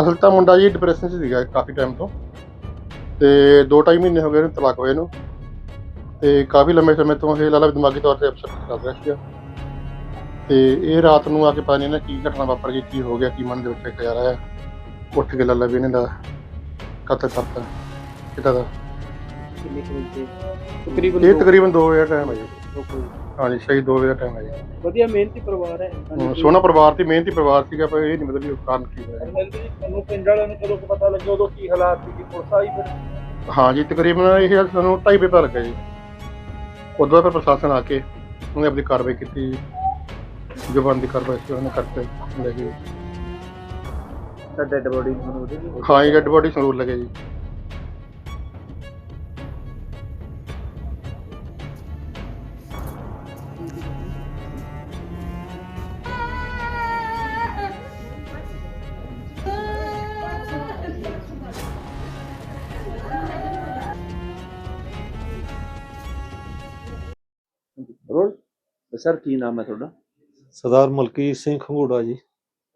ਅਸਲ ਤਾਂ ਮੁੰਡਾ ਜੀ ਡਿਪਰੈਸ਼ਨ 'ਚ ਸੀਗਾ ਕਾਫੀ ਟਾਈਮ ਤੋਂ ਤੇ 2.5 ਮਹੀਨੇ ਹੋ ਗਏ ਇਹਨੂੰ ਤਲਾਕ ਹੋਏ ਨੂੰ ਤੇ ਕਾਫੀ ਲੰਮੇ ਸਮੇਂ ਤੋਂ ਇਹ ਲਾਲਾ ਦਿਮਾਗੀ ਤੌਰ ਤੇ ਅਪਸੈਟ ਚੱਲ ਰਿਹਾ ਸੀਗਾ। ਤੇ ਇਹ ਰਾਤ ਨੂੰ ਆ ਕੇ ਪਤਾ ਨਹੀਂ ਨਾ ਕੀ ਘਟਨਾ ਵਾਪਰ ਗਈ ਕੀ ਹੋ ਗਿਆ ਕੀ ਮਨ ਦੇ ਵਿੱਚ ਖਿਆਲ ਆਇਆ। ਉੱਠ ਕੇ ਲਾਲਾ ਵੀ ਇਹਨਾਂ ਦਾ ਕਤਲ ਕਰਤਾ। ਕਿਤਾ ਦਾ? ਇਹ ਤਕਰੀਬਨ 2 ਵਜੇ ਟਾਈਮ ਹੈ ਜੀ। ਹਾਂਜੀ ਸਹੀ 2 ਵਜੇ ਦਾ ਟਾਈਮ ਹੈ ਜੀ। ਵਧੀਆ ਮਿਹਨਤੀ ਪਰਿਵਾਰ ਹੈ। ਹਮ, ਸੋਹਣਾ ਪਰਿਵਾਰ ਸੀ ਮਿਹਨਤੀ ਪਰਿਵਾਰ ਸੀਗਾ ਪਰ ਇਹ ਨਹੀਂ ਮਤਲਬ ਵੀ ਉਹ ਕਾਰਨ ਕੀ ਹੋਇਆ। ਤੁਹਾਨੂੰ ਪਿੰਡ ਵਾਲਿਆਂ ਨੂੰ ਕਦੋਂ ਕੁ ਪਤਾ ਲੱਗਿਆ ਉਦੋਂ ਕੀ ਹਾਲਾਤ ਸੀ ਪੁਲਿਸ ਆਈ ਫਿਰ? ਹਾਂ ਜੀ ਤਕਰੀਬਨ ਇਹ ਸਾਨੂੰ 2:30 ਵਜੇ ਪਤਾ ਲੱਗਾ ਜੀ। ਉਦੋਂ ਬਾਅਦ ਪ੍ਰਸ਼ਾਸਨ ਆ ਕੇ ਉਹਨੇ ਆਪਣੀ ਕਾਰਵਾਈ ਕੀਤੀ। ਜੋ ਬਣਦੀ ਕਾਰਵਾਈ ਸੀ ਉਹਨੇ ਕਰਕੇ ਲੈ ਗਏ। ਤਾਂ ਡੈਡ ਬੋਡੀ ਨੂੰ ਉਹਦੇ ਹਾਂ ਜੀ ਡੈਡ ਬੋਡੀ ਸੰਗਰੂਰ ਲੱਗੇ ਜੀ। ਰੋਲ? ਸਰ ਕੀ ਨਾਮ ਹੈ ਤੁਹਾਡਾ? ਸਰਦਾਰ ਮਲਕੀਤ ਸਿੰਘ ਖੰਗੂੜਾ ਜੀ।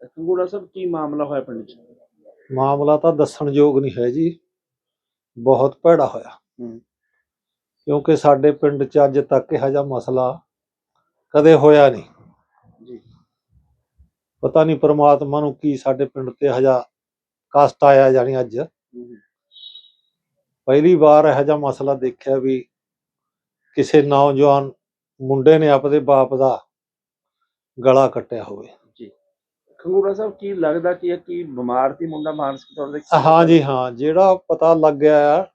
ਕੰਗੂੜਾ ਸਾਹਿਬ ਕੀ ਮਾਮਲਾ ਹੋਇਆ ਪਿੰਡ 'ਚ? ਮਾਮਲਾ ਤਾਂ ਦੱਸਣਯੋਗ ਨਹੀਂ ਹੈ ਜੀ। ਬਹੁਤ ਭੈੜਾ ਹੋਇਆ। ਕਿਉਂਕਿ ਸਾਡੇ ਪਿੰਡ 'ਚ ਅੱਜ ਤੱਕ ਇਹੋ ਜਿਹਾ ਮਸਲਾ ਕਦੇ ਹੋਇਆ ਨਹੀਂ। ਜੀ। ਪਤਾ ਨਹੀਂ ਪ੍ਰਮਾਤਮਾ ਨੂੰ ਕੀ ਸਾਡੇ ਪਿੰਡ ਤੇ ਇਹੋ ਜਿਹਾ ਕਸ਼ਟ ਆਇਆ ਜਾਣੀ ਅੱਜ। ਪਹਿਲੀ ਵਾਰ ਇਹੋ ਜਿਹਾ ਮਸਲਾ ਦੇਖਿਆ ਵੀ ਕਿਸੇ ਨੌਜਵਾਨ ਮੁੰਡੇ ਨੇ ਆਪਦੇ ਬਾਪ ਦਾ ਗਲਾ ਕੱਟਿਆ ਹੋਵੇ। ਜੀ। ਕੰਗੂੜਾ ਸਾਹਿਬ ਕੀ ਲੱਗਦਾ ਕਿ ਇਹ ਕੀ ਬਿਮਾਰ ਸੀ ਮੁੰਡਾ ਮਾਨਸਿਕ ਤੌਰ ਤੇ? ਹਾਂ ਜੀ ਹਾਂ। ਜਿਹੜਾ ਪਤਾ ਲੱਗ ਗਿਆ ਆ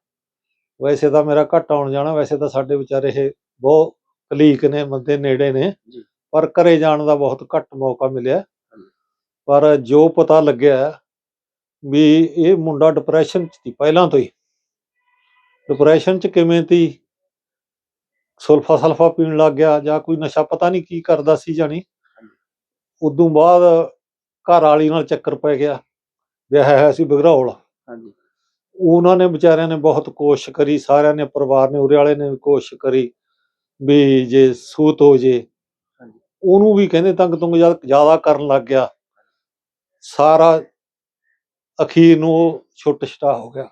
ਵੈਸੇ ਤਾਂ ਮੇਰਾ ਘੱਟ ਆਉਣ ਜਾਣਾ ਵੈਸੇ ਤਾਂ ਸਾਡੇ ਵਿਚਾਰੇ ਇਹ ਬਹੁਤ ਕਲੀਕ ਨੇ ਬੰਦੇ ਨੇੜੇ ਨੇ। ਪਰ ਘਰੇ ਜਾਣ ਦਾ ਬਹੁਤ ਘੱਟ ਮੌਕਾ ਮਿਲਿਆ। ਪਰ ਜੋ ਪਤਾ ਲੱਗਿਆ ਵੀ ਇਹ ਮੁੰਡਾ ਡਿਪਰੈਸ਼ਨ ਚ ਸੀ ਪਹਿਲਾਂ ਤੋਂ ਹੀ। ਡਿਪਰੈਸ਼ਨ ਚ ਕਿਵੇਂ ਤੀ ਸੁਲਫਾ ਸਲਫਾ ਪੀਣ ਲੱਗ ਗਿਆ ਜਾਂ ਕੋਈ ਨਸ਼ਾ ਪਤਾ ਨਹੀਂ ਕੀ ਕਰਦਾ ਸੀ ਜਾਣੀ। ਉਦੋਂ ਬਾਅਦ ਘਰ ਵਾਲੀ ਨਾਲ ਚੱਕਰ ਪੈ ਗਿਆ ਵਿਆਹ ਹੋਇਆ ਸੀ ਬਗਰੌਲ। ਹਾਂਜੀ। ਉਹਨਾਂ ਨੇ ਵਿਚਾਰਿਆਂ ਨੇ ਬਹੁਤ ਕੋਸ਼ਿਸ਼ ਕਰੀ ਸਾਰਿਆਂ ਨੇ ਪਰਿਵਾਰ ਨੇ ਉਰੇ ਵਾਲੇ ਨੇ ਵੀ ਕੋਸ਼ਿਸ਼ ਕਰੀ ਵੀ ਜੇ ਸੂਤ ਹੋ ਜੇ। ਉਹਨੂੰ ਵੀ ਕਹਿੰਦੇ ਤੰਗ ਤੁੰਗ ਜ਼ਿਆਦਾ ਕਰਨ ਲੱਗ ਗਿਆ। ਸਾਰਾ ਅਖੀਰ ਨੂੰ ਛੁੱਟ ਛਟਾ ਹੋ ਗਿਆ।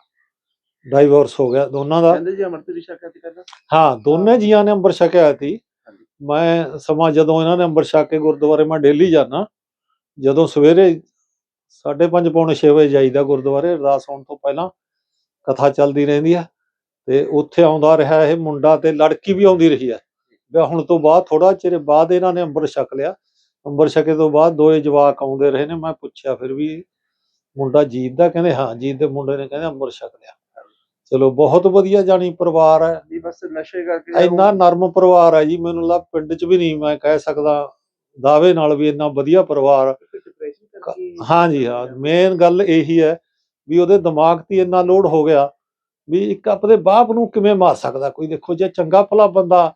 ਡਾਈਵੋਰਸ ਹੋ ਗਿਆ ਦੋਨਾਂ ਦਾ। ਕਹਿੰਦੇ ਜੀ ਅਮਰਤ ਦੀ ਸ਼ੱਕ ਕਰਦਾ ਹਾਂ ਦੋਨੇ ਜੀਆਂ ਨੇ ਅੰਮ੍ਰਿਤ ਛਕਿਆ ਸੀ। ਮੈਂ ਸਮਾਂ ਜਦੋਂ ਇਹਨਾਂ ਨੇ ਅੰਮ੍ਰਿਤ ਛਕ ਕੇ ਗੁਰਦੁਆਰੇ ਮੈਂ ਡੇਲੀ ਜਾਣਾ ਜਦੋਂ ਸਵੇਰੇ 5:30 ਪੌਣੇ 6 ਵਜੇ ਜਾਈਦਾ ਗੁਰਦੁਆਰੇ ਅਰਦਾਸ ਹੋਣ ਤੋਂ ਪਹਿਲਾਂ ਕਥਾ ਚੱਲਦੀ ਰਹਿੰਦੀ ਆ ਤੇ ਉੱਥੇ ਆਉਂਦਾ ਰਿਹਾ ਇਹ ਮੁੰਡਾ ਤੇ ਲੜਕੀ ਵੀ ਆਉਂਦੀ ਰਹੀ ਆ। ਹੁਣ ਤੋਂ ਬਾਅਦ ਥੋੜਾ ਚਿਰ ਬਾਅਦ ਇਹਨਾਂ ਨੇ ਅੰਮ੍ਰਿਤ ਛਕ ਲਿਆ। ਅੰਮ੍ਰਿਤ ਛਕੇ ਤੋਂ ਬਾਅਦ ਦੋਏ ਜਵਾਕ ਆਉਂਦੇ ਰਹੇ ਨੇ ਮੈਂ ਪੁੱਛਿਆ ਫਿਰ ਵੀ ਮੁੰਡਾ ਜੀਤ ਦਾ? ਕਹਿੰਦੇ ਹਾਂ ਜੀਤ ਦੇ ਮੁੰਡੇ ਨੇ ਕਹਿੰਦੇ ਅੰਮ੍ਰਿਤ ਛਕ ਲਿਆ। ਚਲੋ ਬਹੁਤ ਵਧੀਆ ਜਾਣੀ ਪਰਿਵਾਰ ਹੈ। ਵੀ ਬਸ ਨਸ਼ੇ ਕਰਕੇ ਇੰਨਾ ਨਰਮ ਪਰਿਵਾਰ ਹੈ ਜੀ ਮੈਨੂੰ ਲੱਗ ਪਿੰਡ 'ਚ ਵੀ ਨਹੀਂ ਮੈਂ ਕਹਿ ਸਕਦਾ ਦਾਅਵੇ ਨਾਲ ਵੀ ਇੰਨਾ ਵਧੀਆ ਪਰਿਵਾਰ ਕਰਕੇ ਹਾਂਜੀ ਹਾਂ ਮੇਨ ਗੱਲ ਇਹੀ ਹੈ ਵੀ ਉਹਦੇ ਦਿਮਾਗ ਤੇ ਇੰਨਾ ਲੋਡ ਹੋ ਗਿਆ ਵੀ ਇੱਕ ਆਪਣੇ ਬਾਪ ਨੂੰ ਕਿਵੇਂ ਮਾਰ ਸਕਦਾ? ਕੋਈ ਦੇਖੋ ਜੇ ਚੰਗਾ ਭਲਾ ਬੰਦਾ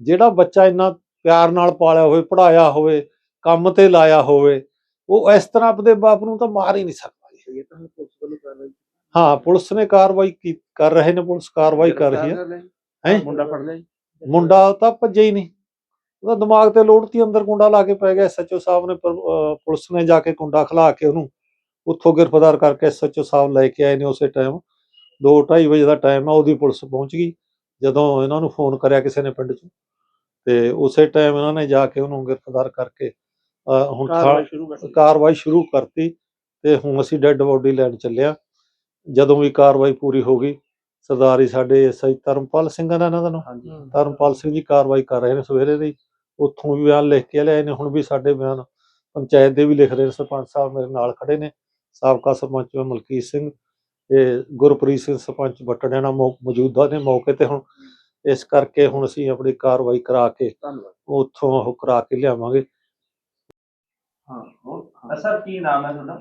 ਜਿਹੜਾ ਬੱਚਾ ਇੰਨਾ ਪਿਆਰ ਨਾਲ ਪਾਲਿਆ ਹੋਵੇ ਪੜਾਇਆ ਹੋਵੇ ਕੰਮ ਤੇ ਲਾਇਆ ਹੋਵੇ ਉਹ ਇਸ ਤਰ੍ਹਾਂ ਆਪਣੇ ਬਾਪ ਨੂੰ ਤਾਂ ਮਾਰ ਹੀ ਨਹੀਂ ਸਕਦਾ ਜੀ। ਇਹ ਤਾਂ ਹੁਣ ਪੁਲਿਸ ਵੱਲੋਂ ਕਰ ਰਹੀ ਹਾਂ ਪੁਲਿਸ ਨੇ ਕਾਰਵਾਈ ਕੀ- ਕਰ ਰਹੇ ਨੇ ਪੁਲਿਸ ਕਾਰਵਾਈ ਕਰ ਰਹੀ ਹੈ। ਹੈਂ? ਮੁੰਡਾ ਫੜ ਲਿਆ ਜੀ। ਮੁੰਡਾ ਤਾਂ ਭੱਜਿਆ ਹੀ ਨਹੀਂ। ਉਹਦਾ ਦਿਮਾਗ ਤੇ ਲੋੜ ਤੀ ਅੰਦਰ ਕੁੰਡਾ ਲਾ ਕੇ ਪੈ ਗਿਆ। ਐਸਐਚਓ ਸਾਹਿਬ ਨੇ ਪਰ- ਅਹ ਪੁਲਿਸ ਨੇ ਜਾ ਕੇ ਕੁੰਡਾ ਖਲਾ ਕੇ ਉਹਨੂੰ ਉੱਥੋਂ ਗ੍ਰਿਫਤਾਰ ਕਰਕੇ ਐਸਐਚਓ ਸਾਹਿਬ ਲੈ ਕੇ ਆਏ ਨੇ ਉਸੇ ਟਾਈਮ। 2:30 ਵਜੇ ਦਾ ਟਾਈਮ ਆ ਉਹਦੀ ਪੁਲਿਸ ਪਹੁੰਚ ਗਈ ਜਦੋਂ ਇਹਨਾਂ ਨੂੰ ਫੋਨ ਕਰਿਆ ਕਿਸੇ ਨੇ ਪਿੰਡ 'ਚ। ਤੇ ਉਸੇ ਟਾਈਮ ਇਹਨਾਂ ਨੇ ਜਾ ਕੇ ਉਹਨੂੰ ਗ੍ਰਿਫਤਾਰ ਕਰਕੇ ਅਹ ਹੁਣ ਥਾ- ਕਾਰਵਾਈ ਸ਼ੁਰੂ ਕਰ ਦਿੱਤੀ ਕਾਰਵਾਈ ਸ਼ੁਰੂ ਕਰਤੀ ਤੇ ਹੁਣ ਅਸੀਂ ਡੈੱਡ ਬੋਡੀ ਲੈਣ ਚੱਲੇ ਆ। ਜਦੋਂ ਵੀ ਕਾਰਵਾਈ ਪੂਰੀ ਹੋ ਗਈ ਸਰਦਾਰੀ ਸਾਡੇ ਐਸਆਈ ਧਰਮਪਾਲ ਸਿੰਘ ਦਾ ਇਹਨਾਂ ਦਾ ਨਾਮ। ਹਾਂਜੀ। ਧਰਮਪਾਲ ਸਿੰਘ ਜੀ ਕਾਰਵਾਈ ਕਰ ਰਹੇ ਨੇ ਸਵੇਰੇ ਦੀ। ਉੱਥੋਂ ਵੀ ਬਿਆਨ ਲਿਖ ਕੇ ਲਿਆਏ ਨੇ ਹੁਣ ਵੀ ਸਾਡੇ ਬਿਆਨ ਪੰਚਾਇਤ ਦੇ ਵੀ ਲਿਖ ਰਹੇ ਨੇ। ਸਰਪੰਚ ਸਾਹਿਬ ਮੇਰੇ ਨਾਲ ਖੜੇ ਨੇ। ਸਾਬਕਾ ਸਰਪੰਚ ਮਲਕੀਤ ਸਿੰਘ ਤੇ ਗੁਰਪ੍ਰੀਤ ਸਿੰਘ ਸਰਪੰਚ ਬਟੜਿਆਣਾ ਮੌਜੂਦਾ ਨੇ ਮੌਕੇ ਤੇ ਹੁਣ। ਇਸ ਕਰਕੇ ਹੁਣ ਅਸੀਂ ਆਪਣੀ ਕਾਰਵਾਈ ਕਰਾ ਕੇ ਧੰਨਵਾਦ। ਉੱਥੋਂ ਉਹ ਕਰਾ ਕੇ ਲਿਆਵਾਂਗੇ। ਹਾਂ ਹੋਰ ਸਰ ਕੀ ਨਾਮ ਹੈ ਤੁਹਾਡਾ?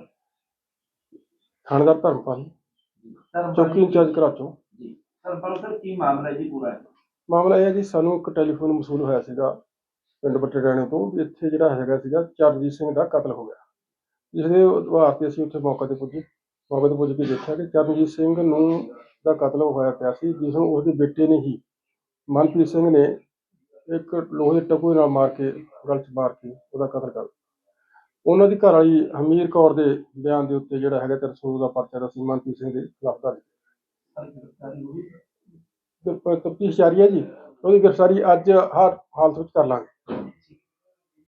ਥਾਣੇਦਾਰ ਧਰਮਪਾਲ। ਸਰ ਚੌਕੀ ਇੰਚਾਰਜ ਕਰਾਚੋਂ। ਜੀ। ਸਰ ਪਰ ਸਰ ਕੀ ਮਾਮਲਾ ਹੈ ਜੀ ਪੂਰਾ? ਮਾਮਲਾ ਇਹ ਹੈ ਜੀ ਸਾਨੂੰ ਇੱਕ ਟੈਲੀਫੋਨ ਮਸੂਲ ਹੋਇਆ ਸੀਗਾ ਪਿੰਡ ਬੱਟੇੜਾਣੇ ਤੋਂ ਵੀ ਇੱਥੇ ਜਿਹੜਾ ਹੈਗਾ ਸੀਗਾ ਚਰਨਜੀਤ ਸਿੰਘ ਦਾ ਕਤਲ ਹੋ ਗਿਆ। ਜਿਸ ਦੇ ਆਧਾਰ ਤੇ ਅਸੀਂ ਉੱਥੇ ਮੌਕੇ ਤੇ ਪੁੱਜੇ। ਮੌਕੇ ਤੇ ਪੁੱਜ ਕੇ ਦੇਖਿਆ ਕਿ ਚਰਨਜੀਤ ਸਿੰਘ ਨੂੰ ਦਾ ਕਤਲ ਹੋਇਆ ਪਿਆ ਸੀ ਜਿਸ ਨੂੰ ਉਸਦੇ ਬੇਟੇ ਨੇ ਹੀ ਮਨਪ੍ਰੀਤ ਸਿੰਘ ਨੇ ਇੱਕ ਲੋਹੇ ਦੇ ਟਕੂਏ ਨਾਲ ਮਾਰ ਕੇ ਗਲ 'ਚ ਮਾਰ ਕੇ ਉਹਦਾ ਕਤਲ ਕਰ ਦਿੱਤਾ। ਉਹਨਾਂ ਦੀ ਘਰ ਵਾਲੀ ਹਮੀਰ ਕੌਰ ਦੇ ਬਿਆਨ ਦੇ ਉੱਤੇ ਜਿਹੜਾ ਹੈਗਾ ਤਰਸੂਲ ਦਾ ਪਰਚਾ ਦਾ ਮਨਪ੍ਰੀਤ ਸਿੰਘ ਦੇ ਖਿਲਾਫ ਦਰਜ। ਤਫਤੀਸ਼ ਜਾਰੀ ਹੈ ਜੀ। ਉਹਦੀ ਗ੍ਰਿਫਤਾਰੀ ਅੱਜ ਹਰ ਹਾਲਤ ਵਿੱਚ ਕਰ ਲਾਂਗੇ।